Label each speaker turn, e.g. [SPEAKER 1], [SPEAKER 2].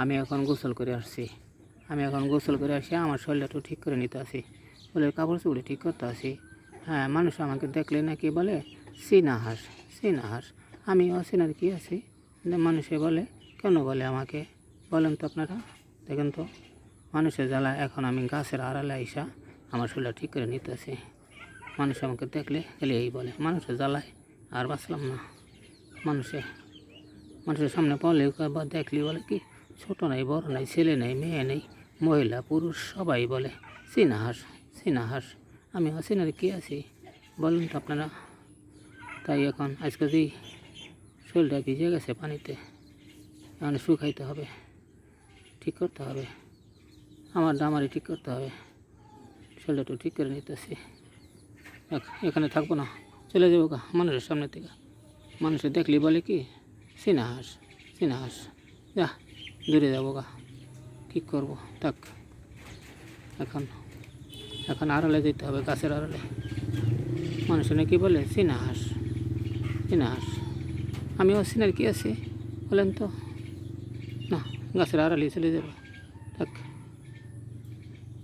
[SPEAKER 1] আমি এখন গোসল করে আসছি। আমি এখন গোসল করে আসি, আমার শরীরটা একটু ঠিক করে নিতে আসি। বলে কাপড় চুপড়ে ঠিক করতে আসি। হ্যাঁ মানুষ আমাকে দেখলে নাকি বলে, সিনা হাস সিনা হাস। আমি অসিনার কি আছি? মানুষে বলে, কেন বলে আমাকে? বলেন তো আপনারা। দেখেন তো, মানুষের জ্বালা এখন আমি গাছের আড়ালে আইসা আমার শরীরটা ঠিক করে নিতে আসি। মানুষ আমাকে দেখলে খালি এই বলে, মানুষের জ্বালায় আর বাঁচলাম না। মানুষে, মানুষের সামনে পড়লে দেখলি বলে, কি ছোট নাই, বড় নাই, ছেলে নেই, মেয়ে নেই, মহিলা, পুরুষ, সবাই বলে সিনা হাস সিনা হাস। আমি অসিনার কি আছি বলুন তো আপনারা। তাই এখন আজকে যদি শরীরটা ভিজে গেছে পানিতে, এখন শুকাইতে হবে, ঠিক করতে হবে। আমার দামারি ঠিক করতে হবে। শরীরটা একটু ঠিক করে নিতেছি। এখ- এখানে থাকব না, চলে যাব গা, মানুষের সামনে থেকে। মানুষে দেখলি বলে কি সিনা হাস হাস। যা। দূরে যাব গা। কী করব? থাক। এখন এখন আড়ালে যেতে হবে গাছের আড়ালে। মানুষ নাকি বলে? চীনা হাস। চীনা হাঁস। আমিও সিনার কি আছি? বলেন তো। না, গাছের আড়ালে চলে যাব। থাক।